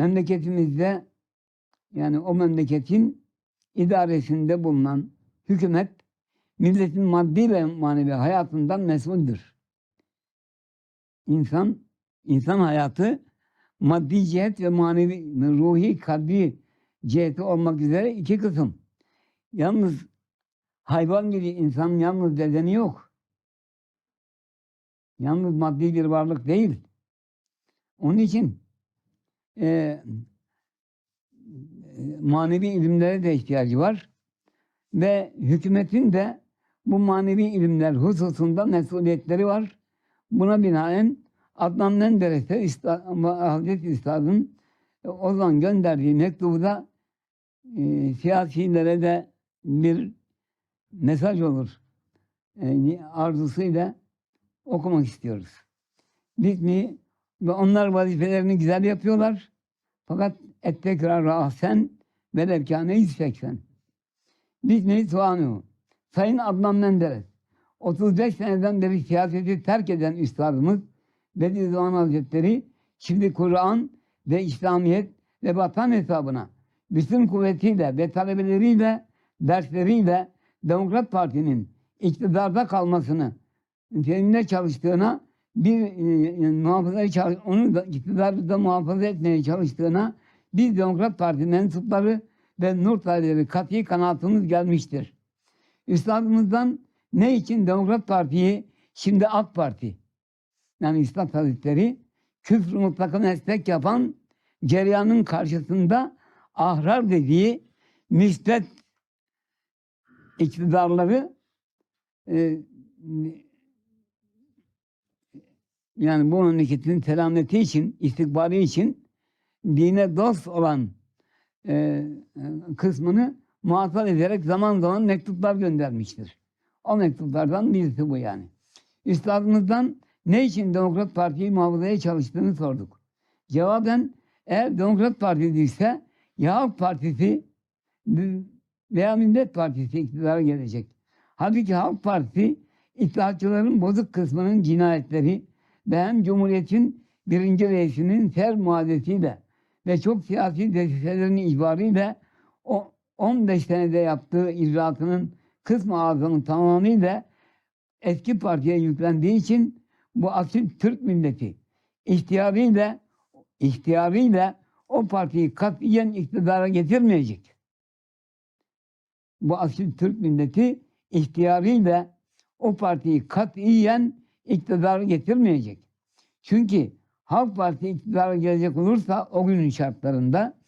memleketimizde yani o memleketin idaresinde bulunan hükümet milletin maddi ve manevi hayatından mesuldür. İnsan, insan hayatı maddi cihet ve manevi, ruhi, kalbi ciheti olmak üzere iki kısım. Yalnız hayvan gibi insanın yalnız bedeni yok. Yalnız maddi bir varlık değil. Onun için e, e, manevi ilimlere de ihtiyacı var. Ve hükümetin de bu manevi ilimler hususunda mesuliyetleri var. Buna binaen Adnan Menderes'e Hazreti Üstad'ın o zaman gönderdiği mektubu da e, siyasilere de bir mesaj olur. E, arzusuyla okumak istiyoruz. Biz mi ve onlar vazifelerini güzel yapıyorlar. Fakat et tekrar ahsen ve levkâne 180. Biz mi suanu. Sayın Adnan Menderes 35 seneden beri siyaseti terk eden üstadımız Bediüzzaman Hazretleri şimdi Kur'an ve İslamiyet ve vatan hesabına bütün kuvvetiyle ve talebeleriyle dersleriyle Demokrat Parti'nin iktidarda kalmasını üzerinde çalıştığına bir e, muhafaza çalış, onu da iktidarda muhafaza etmeye çalıştığına biz Demokrat Parti mensupları ve nur talebeleri kat'i kanaatımız gelmiştir. Üstadımızdan ne için Demokrat Parti'yi şimdi AK Parti yani İslam Hazretleri küfrü mutlaka meslek yapan cereyanın karşısında ahrar dediği müsbet iktidarları e, yani bu memleketin selameti için, istikbali için dine dost olan e, kısmını muhafaza ederek zaman zaman mektuplar göndermiştir. O mektuplardan birisi bu yani. Üstadımızdan ne için Demokrat Parti'yi muhafazaya çalıştığını sorduk. Cevaben eğer Demokrat Parti ise ya Halk Partisi veya Millet Partisi iktidara gelecek. Halbuki Halk Partisi İttihatçıların bozuk kısmının cinayetleri hem Cumhuriyet'in birinci reisinin fer muadesiyle ve çok siyasi desiselerin icbarıyla o 15 senede yaptığı icraatının kısmı azamı tamamıyla eski partiye yüklendiği için bu asil Türk milleti ihtiyarıyla ihtiyarıyla o partiyi katiyen iktidara getirmeyecek. Bu asil Türk milleti ihtiyarıyla o partiyi katiyen iktidara getirmeyecek. Çünkü Halk Parti iktidara gelecek olursa o günün şartlarında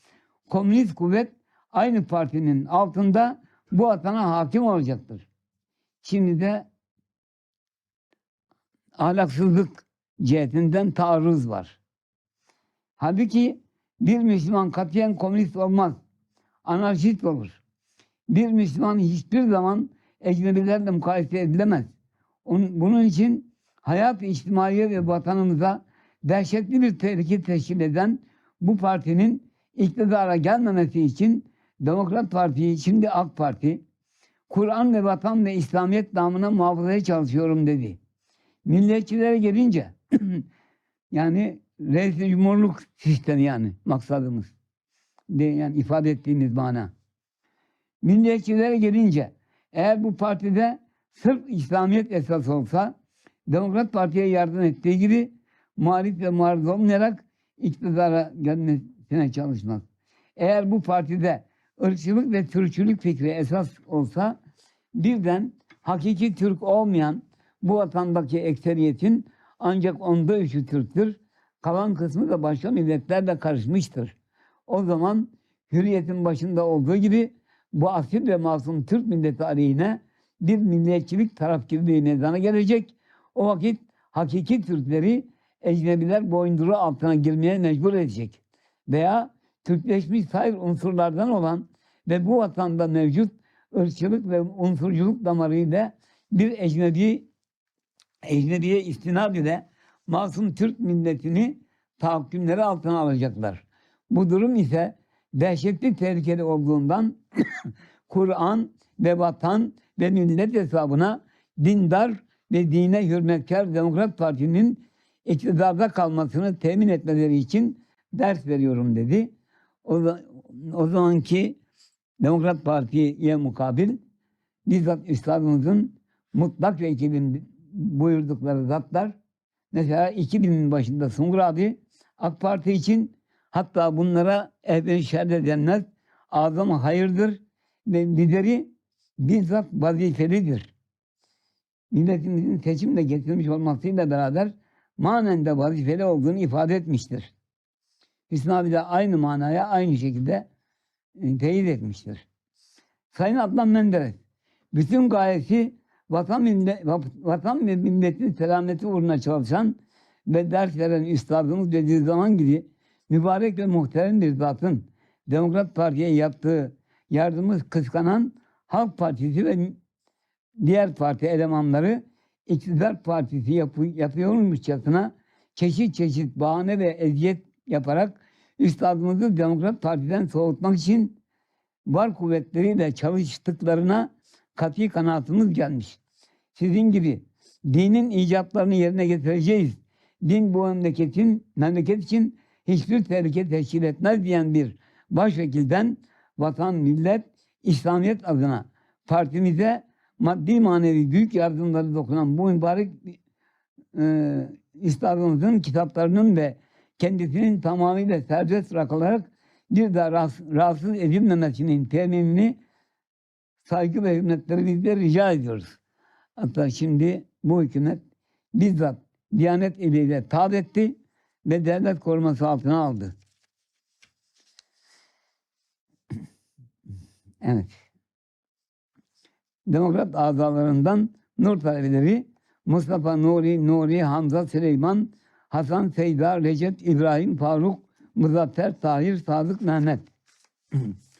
komünist kuvvet aynı partinin altında bu vatana hakim olacaktır. Şimdi de ahlaksızlık cihetinden taarruz var. Halbuki bir Müslüman katiyen komünist olmaz. Anarşist olur. Bir Müslüman hiçbir zaman ecnebilerle mukayese edilemez. Bunun için hayat içtimaiye ve vatanımıza dehşetli bir tehlike teşkil eden bu partinin iktidara gelmemesi için Demokrat Parti, şimdi AK Parti, Kur'an ve vatan ve İslamiyet namına muhafazaya çalışıyorum dedi. Milliyetçilere gelince yani reis cumhurluk sistemi yani maksadımız. De, yani ifade ettiğimiz mana. Milliyetçilere gelince eğer bu partide sırf İslamiyet esas olsa Demokrat Parti'ye yardım ettiği gibi muhalif ve muarız olmayarak iktidara gelmesine çalışmaz. Eğer bu partide ırkçılık ve Türkçülük fikri esas olsa birden hakiki Türk olmayan bu vatandaki ekseriyetin ancak onda üçü Türktür. Kalan kısmı da başka milletlerle karışmıştır. O zaman hürriyetin başında olduğu gibi bu asil ve masum Türk milleti aleyhine bir milliyetçilik tarafkirliği nedana gelecek. O vakit hakiki Türkleri ecnebiler boyunduru altına girmeye mecbur edecek. Veya Türkleşmiş sayır unsurlardan olan ve bu vatanda mevcut ırkçılık ve unsurculuk damarıyla bir ecnebi ecnebiye istinad ile masum Türk milletini tahakkümleri altına alacaklar. Bu durum ise dehşetli tehlikeli olduğundan Kur'an ve vatan ve millet hesabına dindar ve dine hürmetkar Demokrat Parti'nin iktidarda kalmasını temin etmeleri için ders veriyorum dedi. O, o zamanki Demokrat Parti'ye mukabil bizzat üstadımızın mutlak vekilin buyurdukları zatlar mesela 2000'in başında Sungur abi AK Parti için hatta bunlara ehven şer de denmez azam hayırdır ve lideri bizzat vazifelidir. Milletimizin seçimle getirmiş olmasıyla beraber manen de vazifeli olduğunu ifade etmiştir. Hüsnü abi de aynı manaya aynı şekilde e, teyit etmiştir. Sayın Adnan Menderes bütün gayesi vatan, vatan ve milletin selameti uğruna çalışan ve ders veren üstadımız Bediüzzaman gibi mübarek ve muhterem bir zatın Demokrat Parti'ye yaptığı yardımı kıskanan Halk Partisi ve diğer parti elemanları iktidar partisi yapı, yapıyormuşçasına çeşit çeşit bahane ve eziyet yaparak üstadımızı Demokrat Parti'den soğutmak için var kuvvetleriyle çalıştıklarına kat'i kanaatımız gelmiş. Sizin gibi dinin icatlarını yerine getireceğiz. Din bu memleketin, memleket için hiçbir tehlike teşkil etmez diyen bir başvekilden vatan, millet, İslamiyet adına partimize maddi manevi büyük yardımları dokunan bu mübarek e, üstadımızın kitaplarının ve kendisinin tamamıyla serbest bırakılarak bir daha rahatsız, edilmemesinin teminini saygı ve hürmetleri bizler rica ediyoruz. Hatta şimdi bu hükümet bizzat Diyanet eliyle taat etti ve devlet koruması altına aldı. Evet. Demokrat azalarından Nur talebeleri Mustafa Nuri, Nuri, Hamza Süleyman, Hasan Seyda, Recep İbrahim, Faruk, Muzaffer, Tahir, Sadık, Mehmet.